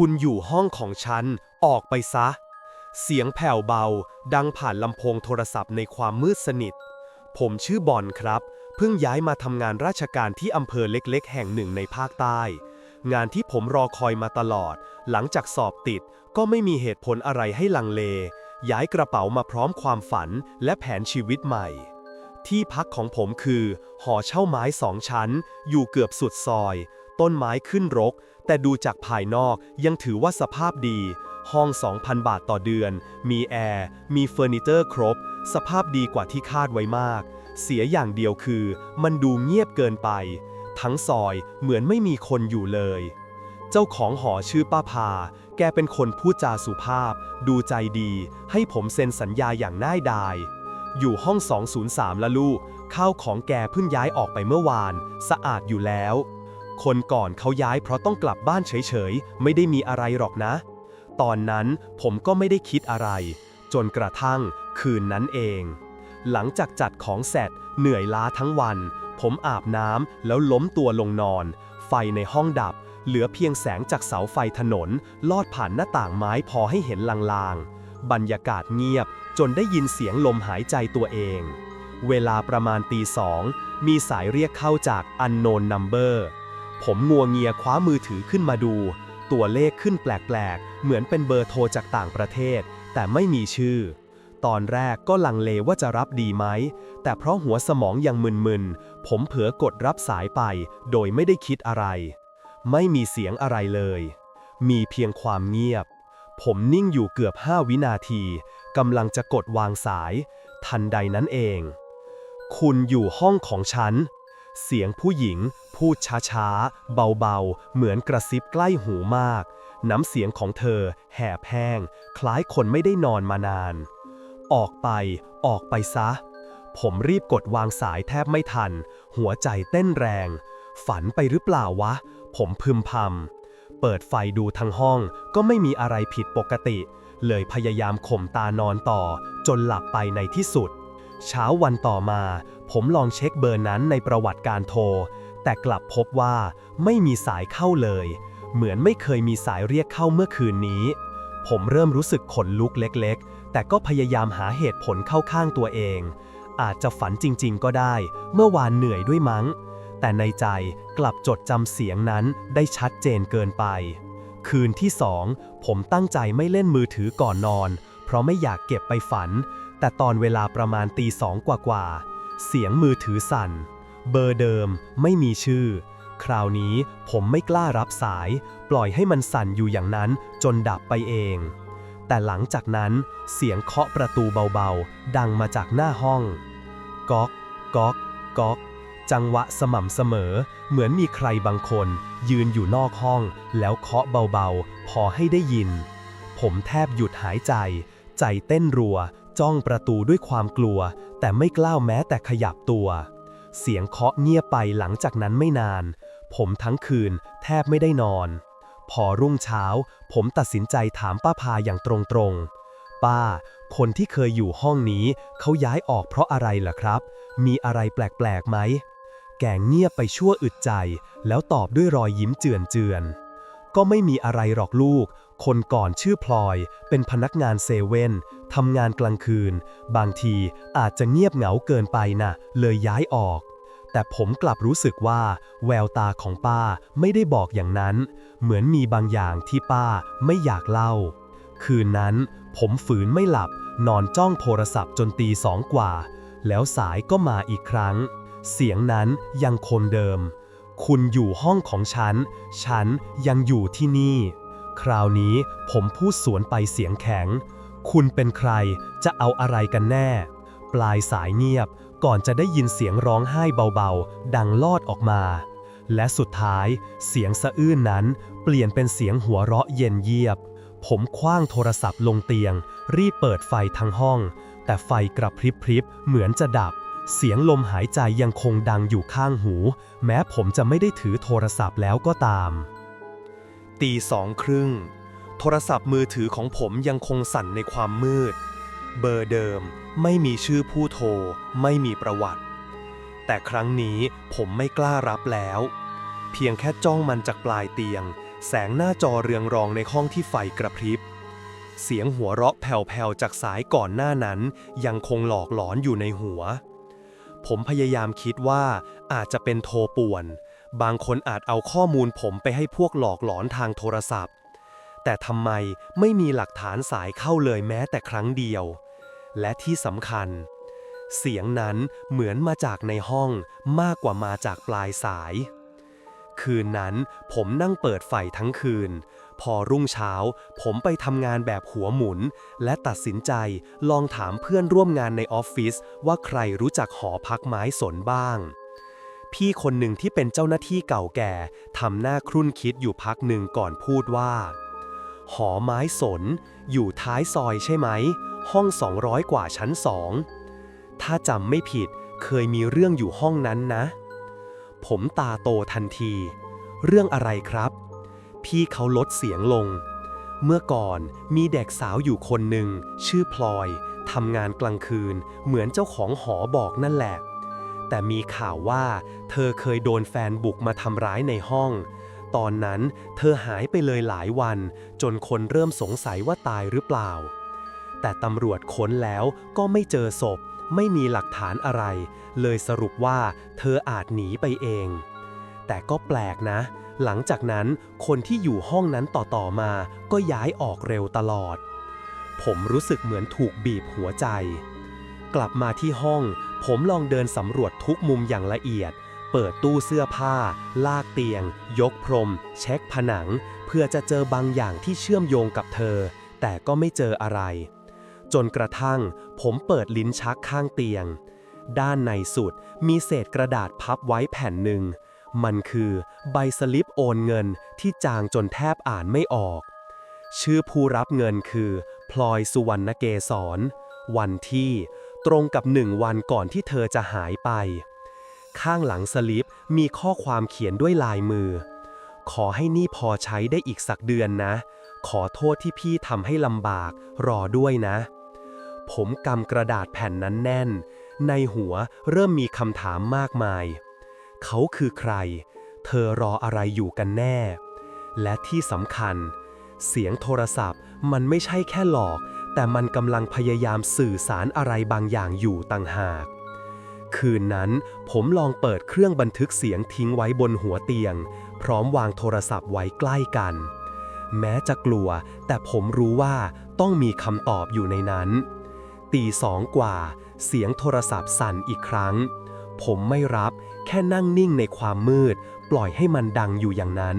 คุณอยู่ห้องของฉัน ออกไปซะ เสียงแผ่วเบา ดังผ่านลำโพงโทรศัพท์ในความมืดสนิท ผมชื่อบอลครับ เพิ่งย้ายมาทำงานราชการที่อำเภอเล็กๆ แห่งหนึ่งในภาคใต้ งานที่ผมรอคอยมาตลอด หลังจากสอบติด ก็ไม่มีเหตุผลอะไรให้ลังเล ย้ายกระเป๋ามาพร้อมความฝันและแผนชีวิตใหม่ที่พักของผมคือ หอเช่าไม้สองชั้น อยู่เกือบสุดซอย ต้นไม้ขึ้นรก แต่ดูจากภายนอกยังถือว่าสภาพดี ห้อง 2,000 บาทต่อเดือน มีแอร์ มีเฟอร์นิเจอร์ครบ สภาพดีกว่าที่คาดไว้มาก เสียอย่างเดียวคือ มันดูเงียบเกินไป ทั้งซอยเหมือนไม่มีคนอยู่เลย เจ้าของหอชื่อป้าพา แกเป็นคนพูดจาสุภาพ ดูใจดี ให้ผมเซ็นสัญญาอย่างน่ายดาย อยู่ห้อง 203ละลูกข้าวของแกเพิ่งย้ายออกไปเมื่อวาน สะอาดอยู่แล้ว คนก่อนเขาย้ายเพราะต้องกลับบ้านเฉยๆ ไม่ได้มีอะไรหรอกนะ ตอนนั้นผมก็ไม่ได้คิดอะไร จนกระทั่งคืนนั้นเอง หลังจากจัดของเสร็จเหนื่อยล้าทั้งวัน ผมอาบน้ำแล้วล้มตัวลงนอน ไฟในห้องดับ เหลือเพียงแสงจากเสาไฟถนน ลอดผ่านหน้าต่างไม้พอให้เห็นลางๆ บรรยากาศเงียบจนได้ยินเสียงลมหายใจตัวเอง เวลาประมาณตีสอง มีสายเรียกเข้าจาก unknown number ผมงัวเงียคว้ามือถือขึ้นมาดู ตัวเลขขึ้นแปลกๆ เหมือนเป็นเบอร์โทรจากต่างประเทศ แต่ไม่มีชื่อ ตอนแรกก็ลังเลว่าจะรับดีไหม แต่เพราะหัวสมองยังมึนๆ ผมเผลอกดรับสายไป โดยไม่ได้คิดอะไร ไม่มีเสียงอะไรเลย มีเพียงความเงียบ ผมนิ่งอยู่เกือบ5วินาทีกำลังจะกดวางสาย ทันใดนั้นเอง คุณอยู่ห้องของฉัน เสียงผู้หญิง พูดช้าๆ เบาๆ เหมือนกระซิบใกล้หูมาก น้ำเสียงของเธอ แหบแห้ง คล้ายคนไม่ได้นอนมานาน ออกไป ออกไปซะ ผมรีบกดวางสายแทบไม่ทัน หัวใจเต้นแรง ฝันไปหรือเปล่าวะ ผมพึมพำ เปิดไฟดูทั้งห้องก็ไม่มีอะไรผิดปกติ เลยพยายามข่มตานอนต่อ จนหลับไปในที่สุด เช้าวันต่อมา ผมลองเช็คเบอร์นั้นในประวัติการโทร แต่กลับพบว่าไม่มีสายเข้าเลย เหมือนไม่เคยมีสายเรียกเข้าเมื่อคืนนี้ ผมเริ่มรู้สึกขนลุกเล็กๆ แต่ก็พยายามหาเหตุผลเข้าข้างตัวเอง อาจจะฝันจริงๆ ก็ได้ เมื่อวานเหนื่อยด้วยมั้ง แต่ในใจกลับจดจำเสียงนั้นได้ชัดเจนเกินไป คืนที่สองผมตั้งใจไม่เล่นมือถือก่อนนอน เพราะไม่อยากเก็บไปฝัน แต่ตอนเวลาประมาณตีสองกว่าๆ เสียงมือถือสั่น เบอร์เดิมไม่มีชื่อ คราวนี้ผมไม่กล้ารับสาย ปล่อยให้มันสั่นอยู่อย่างนั้นจนดับไปเอง แต่หลังจากนั้นเสียงเคาะประตูเบาๆ ดังมาจากหน้าห้อง ก๊อก ก๊อก ก๊อก จังหวะสม่ำเสมอ เหมือนมีใครบางคน ยืนอยู่นอกห้อง แล้วเคาะเบาๆ พอให้ได้ยิน ผมแทบหยุดหายใจ ใจเต้นรัว จ้องประตูด้วยความกลัว แต่ไม่กล้าแม้แต่ขยับตัว เสียงเคาะเงียบไปหลังจากนั้นไม่นาน ผมทั้งคืนแทบไม่ได้นอน พอรุ่งเช้า ผมตัดสินใจถามป้าพาอย่างตรงๆ ป้า คนที่เคยอยู่ห้องนี้ เขาย้ายออกเพราะอะไรล่ะครับ มีอะไรแปลกๆไหม แกเงียบไปชั่วอึดใจ แล้วตอบด้วยรอยยิ้มเจือนๆ ก็ไม่มีอะไรหรอกลูก คนก่อนชื่อพลอย เป็นพนักงานเซเว่นทำงานกลางคืน บางทีอาจจะเงียบเหงาเกินไปนะ่ะ เลยย้ายออก แต่ผมกลับรู้สึกว่า แววตาของป้าไม่ได้บอกอย่างนั้น เหมือนมีบางอย่างที่ป้าไม่อยากเล่า คืนนั้น ผมฝืนไม่หลับ นอนจ้องโทรศัพท์จนตีสองกว่า แล้วสายก็มาอีกครั้ง เสียงนั้นยังคงเดิม คุณอยู่ห้องของฉัน ฉันยังอยู่ที่นี่ คราวนี้ผมพูดสวนไปเสียงแข็ง คุณเป็นใคร จะเอาอะไรกันแน่ ปลายสายเงียบ ก่อนจะได้ยินเสียงร้องไห้เบาๆ ดังลอดออกมา และสุดท้ายเสียงสะอื้นนั้น เปลี่ยนเป็นเสียงหัวเราะเย็นเยียบ ผมคว้างโทรศัพท์ลงเตียง รีบเปิดไฟทั้งห้อง แต่ไฟกระพริบพริบเหมือนจะดับ เสียงลมหายใจยังคงดังอยู่ข้างหู แม้ผมจะไม่ได้ถือโทรศัพท์แล้วก็ตาม ตีสองครึ่ง โทรศัพท์มือถือของผมยังคงสั่นในความมืด เบอร์เดิมไม่มีชื่อผู้โทร ไม่มีประวัติ แต่ครั้งนี้ผมไม่กล้ารับแล้ว เพียงแค่จ้องมันจากปลายเตียง แสงหน้าจอเรืองรองในห้องที่ไฟกระพริบเสียงหัวเราะแผ่วๆจากสายก่อนหน้านั้น ยังคงหลอกหลอนอยู่ในหัว ผมพยายามคิดว่าอาจจะเป็นโทรป่วน บางคนอาจเอาข้อมูลผมไปให้พวกหลอกหลอนทางโทรศัพท์ แต่ทำไมไม่มีหลักฐานสายเข้าเลยแม้แต่ครั้งเดียว และที่สำคัญ เสียงนั้นเหมือนมาจากในห้องมากกว่ามาจากปลายสาย คืนนั้นผมนั่งเปิดไฟทั้งคืน พอรุ่งเช้า ผมไปทำงานแบบหัวหมุน และตัดสินใจลองถามเพื่อนร่วมงานในออฟฟิศว่าใครรู้จักหอพักไม้สนบ้าง พี่คนหนึ่งที่เป็นเจ้าหน้าที่เก่าแก่ทำหน้าครุ่นคิดอยู่พักหนึ่งก่อนพูดว่า หอไม้สน อยู่ท้ายซอยใช่ไหม ห้อง 200 กว่าชั้นสองถ้าจำไม่ผิดเคยมีเรื่องอยู่ห้องนั้นนะ ผมตาโตทันที เรื่องอะไรครับ พี่เขาลดเสียงลง เมื่อก่อนมีเด็กสาวอยู่คนหนึ่ง ชื่อพลอยทำงานกลางคืน เหมือนเจ้าของหอบอกนั่นแหละ แต่มีข่าวว่า เธอเคยโดนแฟนบุกมาทำร้ายในห้อง ตอนนั้นเธอหายไปเลยหลายวัน จนคนเริ่มสงสัยว่าตายหรือเปล่า แต่ตำรวจค้นแล้วก็ไม่เจอศพ ไม่มีหลักฐานอะไร เลยสรุปว่า เธออาจหนีไปเอง แต่ก็แปลกนะ หลังจากนั้นคนที่อยู่ห้องนั้นต่อๆมาก็ย้ายออกเร็วตลอด ผมรู้สึกเหมือนถูกบีบหัวใจ กลับมาที่ห้อง ผมลองเดินสำรวจทุกมุมอย่างละเอียด เปิดตู้เสื้อผ้า ลากเตียง ยกพรม เช็คผนัง เพื่อจะเจอบางอย่างที่เชื่อมโยงกับเธอ แต่ก็ไม่เจออะไร จนกระทั่ง ผมเปิดลิ้นชักข้างเตียงด้านในสุดมีเศษกระดาษพับไว้แผ่นหนึ่ง มันคือใบสลิปโอนเงินที่จางจนแทบอ่านไม่ออก ชื่อผู้รับเงินคือ พลอยสุวรรณเกษรวันที่ตรงกับหนึ่งวันก่อนที่เธอจะหายไป ข้างหลังสลิปมีข้อความเขียนด้วยลายมือ ขอให้นี่พอใช้ได้อีกสักเดือนนะ ขอโทษที่พี่ทำให้ลำบาก รอด้วยนะ ผมกำกระดาษแผ่นนั้นแน่น ในหัวเริ่มมีคำถามมากมาย เขาคือใคร เธอรออะไรอยู่กันแน่ และที่สำคัญ เสียงโทรศัพท์มันไม่ใช่แค่หลอก แต่มันกำลังพยายามสื่อสารอะไรบางอย่างอยู่ต่างหาก คืนนั้นผมลองเปิดเครื่องบันทึกเสียงทิ้งไว้บนหัวเตียง พร้อมวางโทรศัพท์ไว้ใกล้กัน แม้จะกลัว แต่ผมรู้ว่าต้องมีคำตอบอยู่ในนั้น ตีสองกว่า เสียงโทรศัพท์สั่นอีกครั้ง ผมไม่รับ แค่นั่งนิ่งในความมืด ปล่อยให้มันดังอยู่อย่างนั้น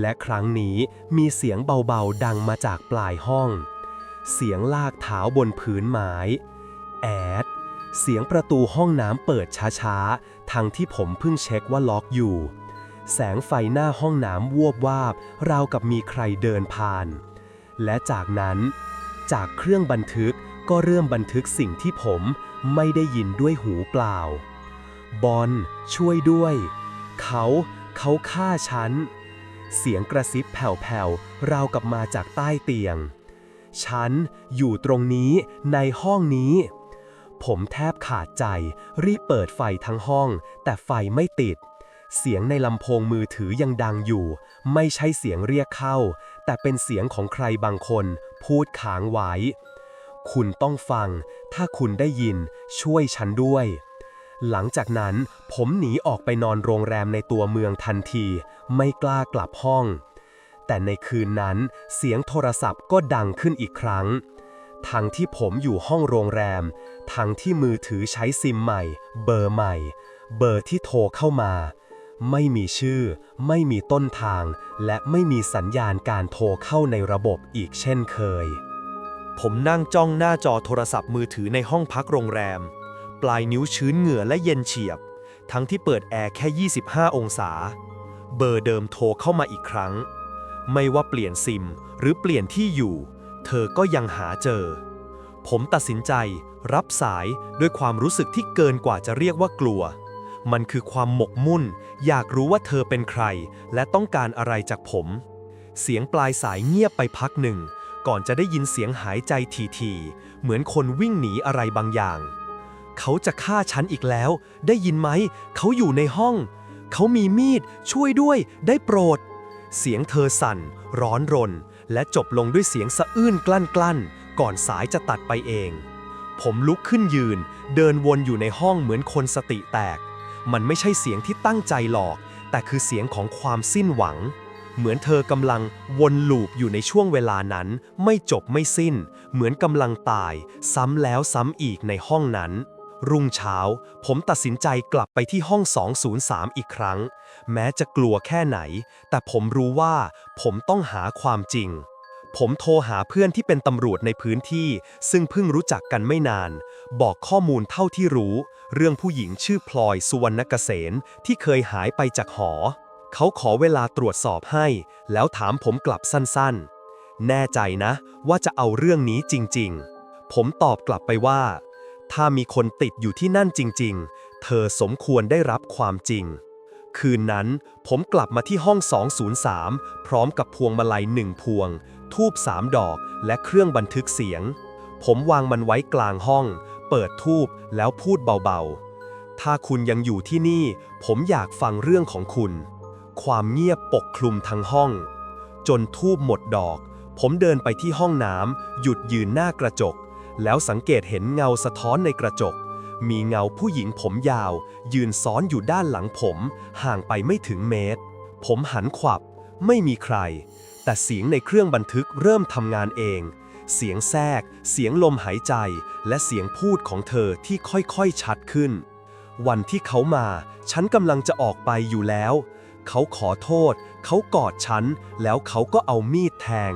และครั้งนี้มีเสียงเบาๆดังมาจากปลายห้อง เสียงลากเท้าบนพื้นไม้แอด เสียงประตูห้องน้ำเปิดช้าๆ ทั้งที่ผมเพิ่งเช็คว่าล็อกอยู่ แสงไฟหน้าห้องน้ำวบวาบ ราวกับมีใครเดินผ่าน และจากนั้น จากเครื่องบันทึกก็เริ่มบันทึกสิ่งที่ผมไม่ได้ยินด้วยหูเปล่า บอลช่วยด้วย เขาเขาฆ่าฉัน เสียงกระซิบแผ่วๆราวกับมาจากใต้เตียง ฉันอยู่ตรงนี้ในห้องนี้ ผมแทบขาดใจ รีบเปิดไฟทั้งห้อง แต่ไฟไม่ติด เสียงในลำโพงมือถือยังดังอยู่ ไม่ใช่เสียงเรียกเข้า แต่เป็นเสียงของใครบางคน พูดค้างไว้ คุณต้องฟัง ถ้าคุณได้ยิน ช่วยฉันด้วย หลังจากนั้นผมหนีออกไปนอนโรงแรมในตัวเมืองทันที ไม่กล้ากลับห้อง แต่ในคืนนั้นเสียงโทรศัพท์ก็ดังขึ้นอีกครั้ง ทั้งที่ผมอยู่ห้องโรงแรม ทั้งที่มือถือใช้ซิมใหม่ เบอร์ใหม่ เบอร์ที่โทรเข้ามา ไม่มีชื่อ ไม่มีต้นทาง และไม่มีสัญญาณการโทรเข้าในระบบอีกเช่นเคย ผมนั่งจ้องหน้าจอโทรศัพท์มือถือในห้องพักโรงแรม ปลายนิ้วชื้นเหงื่อและเย็นเฉียบ ทั้งที่เปิดแอร์แค่ 25 องศา เบอร์เดิมโทรเข้ามาอีกครั้ง ไม่ว่าเปลี่ยนซิมหรือเปลี่ยนที่อยู่ เธอก็ยังหาเจอ ผมตัดสินใจรับสายด้วยความรู้สึกที่เกินกว่าจะเรียกว่ากลัว มันคือความหมกมุ่น อยากรู้ว่าเธอเป็นใคร และต้องการอะไรจากผม เสียงปลายสายเงียบไปพักหนึ่ง ก่อนจะได้ยินเสียงหายใจทีๆ เหมือนคนวิ่งหนีอะไรบางอย่าง เขาจะฆ่าฉันอีกแล้ว ได้ยินไหม เขาอยู่ในห้อง เขามีมีด ช่วยด้วย ได้โปรด เสียงเธอสั่น ร้อนรน และจบลงด้วยเสียงสะอื้นกลั้นกลั้น ก่อนสายจะตัดไปเอง ผมลุกขึ้นยืน เดินวนอยู่ในห้องเหมือนคนสติแตก มันไม่ใช่เสียงที่ตั้งใจหลอก แต่คือเสียงของความสิ้นหวังเหมือนเธอกำลังวนลูปอยู่ในช่วงเวลานั้น ไม่จบไม่สิ้น เหมือนกำลังตาย ซ้ำแล้วซ้ำอีกในห้องนั้น รุ่งเช้า ผมตัดสินใจกลับไปที่ห้อง 203 อีกครั้ง แม้จะกลัวแค่ไหน แต่ผมรู้ว่าผมต้องหาความจริง ผมโทรหาเพื่อนที่เป็นตำรวจในพื้นที่ ซึ่งเพิ่งรู้จักกันไม่นาน บอกข้อมูลเท่าที่รู้ เรื่องผู้หญิงชื่อพลอยสุวรรณเกษมที่เคยหายไปจากหอ เขาขอเวลาตรวจสอบให้ แล้วถามผมกลับสั้นๆ แน่ใจนะว่าจะเอาเรื่องนี้จริง ๆ ผมตอบกลับไปว่า ถ้ามีคนติดอยู่ที่นั่นจริง ๆ เธอสมควรได้รับความจริง คืนนั้นผมกลับมาที่ห้อง 203 พร้อมกับพวงมาลัยหนึ่งพวง ทูบสามดอก และเครื่องบันทึกเสียง ผมวางมันไว้กลางห้อง เปิดทูบแล้วพูดเบาๆ ถ้าคุณยังอยู่ที่นี่ ผมอยากฟังเรื่องของคุณ ความเงียบปกคลุมทั้งห้อง จนทูบหมดดอก ผมเดินไปที่ห้องน้ำหยุดยืนหน้ากระจก แล้วสังเกตเห็นเงาสะท้อนในกระจก มีเงาผู้หญิงผมยาว ยืนซ้อนอยู่ด้านหลังผม ห่างไปไม่ถึงเมตร ผมหันขวับ ไม่มีใคร แต่เสียงในเครื่องบันทึกเริ่มทำงานเอง เสียงแทรก เสียงลมหายใจ และเสียงพูดของเธอที่ค่อยๆชัดขึ้น วันที่เขามา ฉันกำลังจะออกไปอยู่แล้ว เขาขอโทษ เขากอดฉัน แล้วเขาก็เอามีดแทง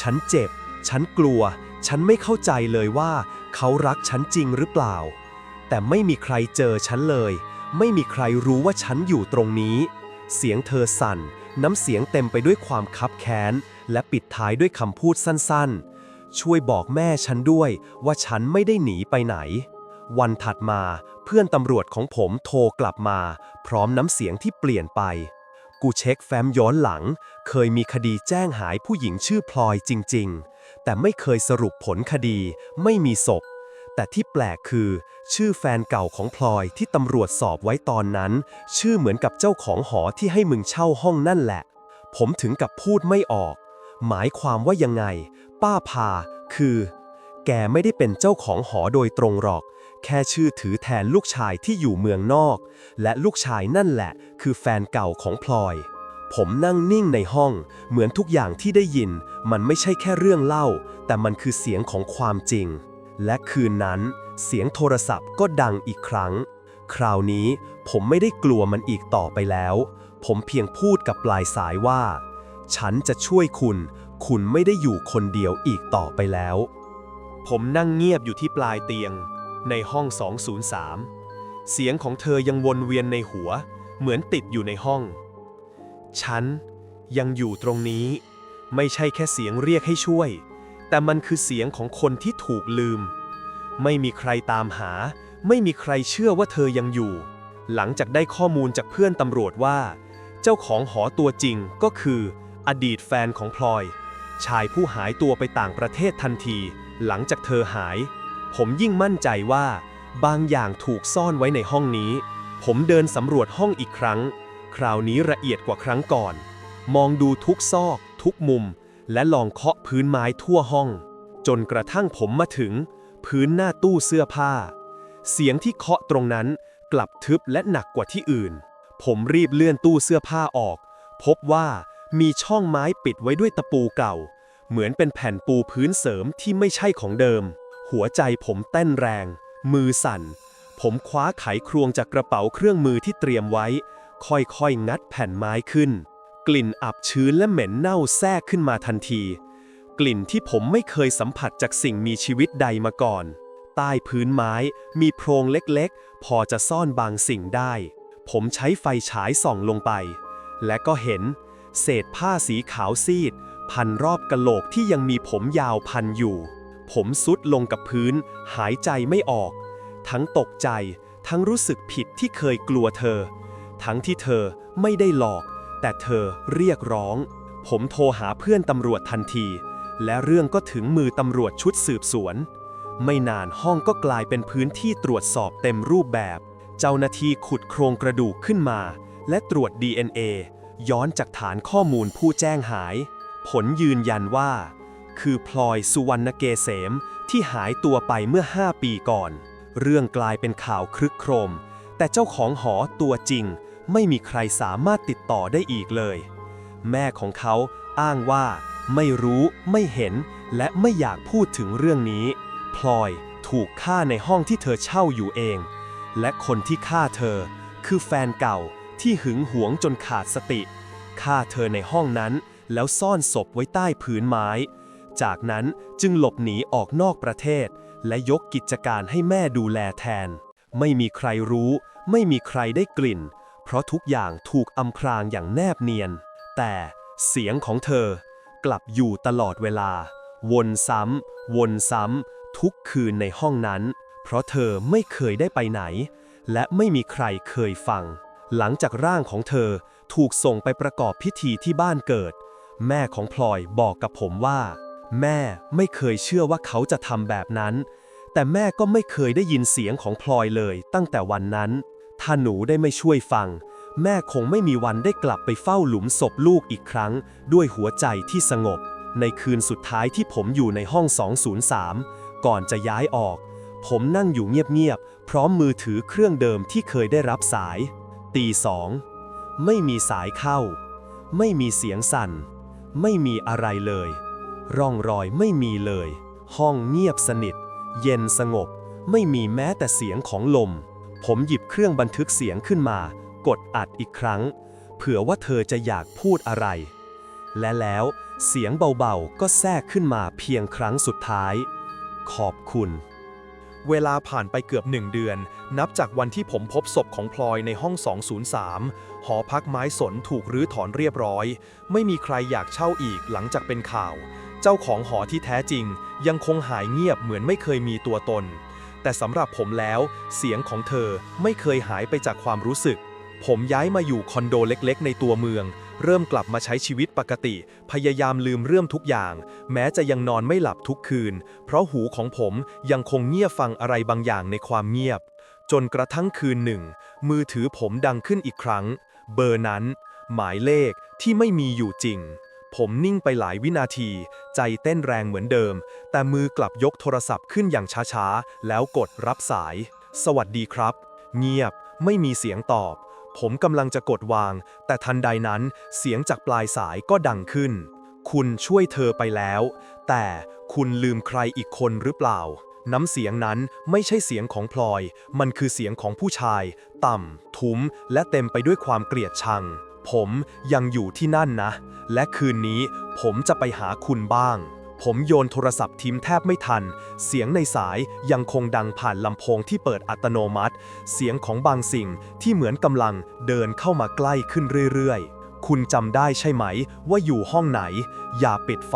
ฉันเจ็บ ฉันกลัว ฉันไม่เข้าใจเลยว่า เขารักฉันจริงหรือเปล่า แต่ไม่มีใครเจอฉันเลย ไม่มีใครรู้ว่าฉันอยู่ตรงนี้ เสียงเธอสั่น น้ำเสียงเต็มไปด้วยความคับแค้น และปิดท้ายด้วยคำพูดสั้นๆ ช่วยบอกแม่ฉันด้วยว่าฉันไม่ได้หนีไปไหน วันถัดมาเพื่อนตำรวจของผมโทรกลับมา พร้อมน้ำเสียงที่เปลี่ยนไป กูเช็คแฟ้มย้อนหลัง เคยมีคดีแจ้งหายผู้หญิงชื่อพลอยจริง ๆ แต่ไม่เคยสรุปผลคดี ไม่มีศพ แต่ที่แปลกคือ ชื่อแฟนเก่าของพลอยที่ตำรวจสอบไว้ตอนนั้น ชื่อเหมือนกับเจ้าของหอที่ให้มึงเช่าห้องนั่นแหละ ผมถึงกับพูดไม่ออก หมายความว่ายังไง ป้าพา คือ แกไม่ได้เป็นเจ้าของหอโดยตรงหรอก แค่ชื่อถือแทนลูกชายที่อยู่เมืองนอก และลูกชายนั่นแหละ คือแฟนเก่าของพลอย ผมนั่งนิ่งในห้อง เหมือนทุกอย่างที่ได้ยิน มันไม่ใช่แค่เรื่องเล่า แต่มันคือเสียงของความจริง และคืนนั้น เสียงโทรศัพท์ก็ดังอีกครั้ง คราวนี้ผมไม่ได้กลัวมันอีกต่อไปแล้ว ผมเพียงพูดกับปลายสายว่า ฉันจะช่วยคุณ คุณไม่ได้อยู่คนเดียวอีกต่อไปแล้ว ผมนั่งเงียบอยู่ที่ปลายเตียง ในห้อง 203 เสียงของเธอยังวนเวียนในหัว เหมือนติดอยู่ในห้อง ฉันยังอยู่ตรงนี้ ไม่ใช่แค่เสียงเรียกให้ช่วย แต่มันคือเสียงของคนที่ถูกลืม ไม่มีใครตามหา ไม่มีใครเชื่อว่าเธอยังอยู่ หลังจากได้ข้อมูลจากเพื่อนตำรวจว่า เจ้าของหอตัวจริงก็คือ อดีตแฟนของพลอย ชายผู้หายตัวไปต่างประเทศทันที หลังจากเธอหาย ผมยิ่งมั่นใจว่า บางอย่างถูกซ่อนไว้ในห้องนี้ ผมเดินสำรวจห้องอีกครั้ง คราวนี้ละเอียดกว่าครั้งก่อน มองดูทุกซอก ทุกมุม และลองเคาะพื้นไม้ทั่วห้อง จนกระทั่งผมมาถึง พื้นหน้าตู้เสื้อผ้า เสียงที่เคาะตรงนั้นกลับทึบและหนักกว่าที่อื่น ผมรีบเลื่อนตู้เสื้อผ้าออก พบว่ามีช่องไม้ปิดไว้ด้วยตะปูเก่า เหมือนเป็นแผ่นปูพื้นเสริมที่ไม่ใช่ของเดิม หัวใจผมเต้นแรง มือสั่น ผมคว้าไขครวงจากกระเป๋าเครื่องมือที่เตรียมไว้ ค่อยๆ งัดแผ่นไม้ขึ้น กลิ่นอับชื้นและเหม็นเน่าแทรกขึ้นมาทันที กลิ่นที่ผมไม่เคยสัมผัสจากสิ่งมีชีวิตใดมาก่อน ใต้พื้นไม้มีโพรงเล็กๆ พอจะซ่อนบางสิ่งได้ ผมใช้ไฟฉายส่องลงไป และก็เห็น เศษผ้าสีขาวซีด พันรอบกะโหลกที่ยังมีผมยาวพันอยู่ ผมซุดลงกับพื้น หายใจไม่ออก ทั้งตกใจทั้งรู้สึกผิดที่เคยกลัวเธอ ทั้งที่เธอไม่ได้หลอก แต่เธอเรียกร้อง ผมโทรหาเพื่อนตำรวจทันที และเรื่องก็ถึงมือตำรวจชุดสืบสวน ไม่นานห้องก็กลายเป็นพื้นที่ตรวจสอบเต็มรูปแบบ เจ้าหน้าที่ขุดโครงกระดูกขึ้นมา และตรวจ DNA ย้อนจากฐานข้อมูลผู้แจ้งหาย ผลยืนยันว่า คือพลอยสุวรรณเกษมที่หายตัวไปเมื่อ 5 ปีก่อน เรื่องกลายเป็นข่าวครึกโครม แต่เจ้าของหอตัวจริง ไม่มีใครสามารถติดต่อได้อีกเลย แม่ของเขาอ้างว่า ไม่รู้ไม่เห็น และไม่อยากพูดถึงเรื่องนี้ พลอยถูกฆ่าในห้องที่เธอเช่าอยู่เอง และคนที่ฆ่าเธอ คือแฟนเก่าที่หึงหวงจนขาดสติฆ่าเธอในห้องนั้น แล้วซ่อนศพไว้ใต้ผืนไม้ จากนั้นจึงหลบหนีออกนอกประเทศ และยกกิจการให้แม่ดูแลแทน ไม่มีใครรู้ ไม่มีใครได้กลิ่น เพราะทุกอย่างถูกอำพรางอย่างแนบเนียน แต่เสียงของเธอกลับอยู่ตลอดเวลา วนซ้ำวนซ้ำทุกคืนในห้องนั้น เพราะเธอไม่เคยได้ไปไหน และไม่มีใครเคยฟัง หลังจากร่างของเธอถูกส่งไปประกอบพิธีที่บ้านเกิด แม่ของพลอยบอกกับผมว่า แม่ไม่เคยเชื่อว่าเขาจะทำแบบนั้น แต่แม่ก็ไม่เคยได้ยินเสียงของพลอยเลยตั้งแต่วันนั้น ถ้าหนูได้ไม่ช่วยฟัง แม่คงไม่มีวันได้กลับไปเฝ้าหลุมศพลูกอีกครั้ง ด้วยหัวใจที่สงบ ในคืนสุดท้ายที่ผมอยู่ในห้อง 203 ก่อนจะย้ายออก ผมนั่งอยู่เงียบๆ พร้อมมือถือเครื่องเดิมที่เคยได้รับสาย ตีสองไม่มีสายเข้า ไม่มีเสียงสั่น ไม่มีอะไรเลย ร่องรอยไม่มีเลย ห้องเงียบสนิท เย็นสงบ ไม่มีแม้แต่เสียงของลม ผมหยิบเครื่องบันทึกเสียงขึ้นมา กดอัดอีกครั้ง เผื่อว่าเธอจะอยากพูดอะไร และแล้วเสียงเบาๆ ก็แทรกขึ้นมาเพียงครั้งสุดท้าย ขอบคุณ เวลาผ่านไปเกือบหนึ่งเดือน นับจากวันที่ผมพบศพของพลอยในห้อง 203 หอพักไม้สนถูกรื้อถอนเรียบร้อย ไม่มีใครอยากเช่าอีกหลังจากเป็นข่าว เจ้าของหอที่แท้จริง ยังคงหายเงียบเหมือนไม่เคยมีตัวตน แต่สำหรับผมแล้ว เสียงของเธอไม่เคยหายไปจากความรู้สึก ผมย้ายมาอยู่คอนโดเล็กๆ ในตัวเมือง เริ่มกลับมาใช้ชีวิตปกติ พยายามลืมเรื่องทุกอย่าง แม้จะยังนอนไม่หลับทุกคืน เพราะหูของผมยังคงเงียบฟังอะไรบางอย่างในความเงียบ จนกระทั่งคืนหนึ่ง มือถือผมดังขึ้นอีกครั้ง เบอร์นั้น หมายเลขที่ไม่มีอยู่จริง ผมนิ่งไปหลายวินาที ใจเต้นแรงเหมือนเดิม แต่มือกลับยกโทรศัพท์ขึ้นอย่างช้าๆ แล้วกดรับสาย สวัสดีครับ เงียบ ไม่มีเสียงตอบ ผมกำลังจะกดวาง แต่ทันใดนั้น เสียงจากปลายสายก็ดังขึ้น คุณช่วยเธอไปแล้ว แต่คุณลืมใครอีกคนหรือเปล่า น้ำเสียงนั้นไม่ใช่เสียงของพลอย มันคือเสียงของผู้ชาย ต่ำทุ้ม และเต็มไปด้วยความเกลียดชัง ผมยังอยู่ที่นั่นนะ และคืนนี้ผมจะไปหาคุณบ้าง ผมโยนโทรศัพท์ทิ้มแทบไม่ทัน เสียงในสายยังคงดังผ่านลำโพงที่เปิดอัตโนมัติ เสียงของบางสิ่งที่เหมือนกำลังเดินเข้ามาใกล้ขึ้นเรื่อยๆคุณจำได้ใช่ไหมว่าอยู่ห้องไหน อย่าปิดไฟ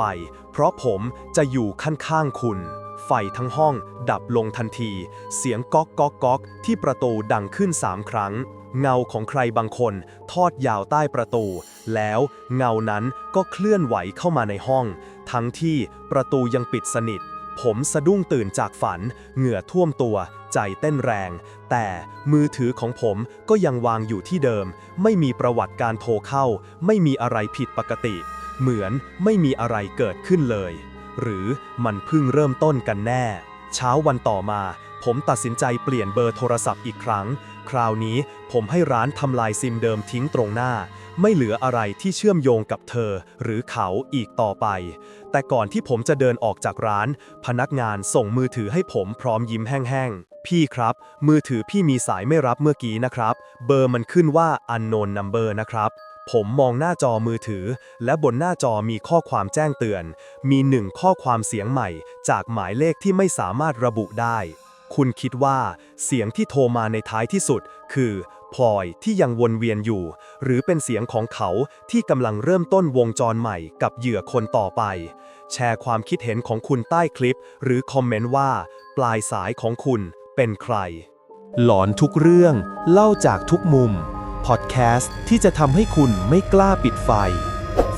เพราะผมจะอยู่ข้างๆคุณ ไฟทั้งห้องดับลงทันที เสียงก๊อกก๊อกก๊อกที่ประตูดังขึ้นสามครั้ง เงาของใครบางคนทอดยาวใต้ประตู แล้วเงานั้นก็เคลื่อนไหวเข้ามาในห้อง ทั้งที่ประตูยังปิดสนิท ผมสะดุ้งตื่นจากฝัน เหงื่อท่วมตัว ใจเต้นแรง แต่มือถือของผมก็ยังวางอยู่ที่เดิม ไม่มีประวัติการโทรเข้า ไม่มีอะไรผิดปกติ เหมือนไม่มีอะไรเกิดขึ้นเลย หรือมันเพิ่งเริ่มต้นกันแน่ เช้าวันต่อมา ผมตัดสินใจเปลี่ยนเบอร์โทรศัพท์อีกครั้ง คราวนี้ผมให้ร้านทำลายซิมเดิมทิ้งตรงหน้า ไม่เหลืออะไรที่เชื่อมโยงกับเธอหรือเขาอีกต่อไป แต่ก่อนที่ผมจะเดินออกจากร้าน พนักงานส่งมือถือให้ผมพร้อมยิ้มแห้งๆ พี่ครับ มือถือพี่มีสายไม่รับเมื่อกี้นะครับ เบอร์มันขึ้นว่า unknown number นะครับผมมองหน้าจอมือถือ และบนหน้าจอมีข้อความแจ้งเตือน มีหนึ่งข้อความเสียงใหม่ จากหมายเลขที่ไม่สามารถระบุได้ คุณคิดว่าเสียงที่โทรมาในท้ายที่สุด คือพลอยที่ยังวนเวียนอยู่ หรือเป็นเสียงของเขาที่กำลังเริ่มต้นวงจรใหม่กับเหยื่อคนต่อไป แชร์ความคิดเห็นของคุณใต้คลิป หรือคอมเมนต์ว่า ปลายสายของคุณเป็นใคร หลอนทุกเรื่อง เล่าจากทุกมุม พอดแคสต์ที่จะทำให้คุณไม่กล้าปิดไฟ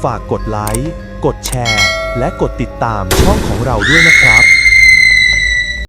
ฝากกดไลค์ กดแชร์ และกดติดตามช่องของเราด้วยนะครับ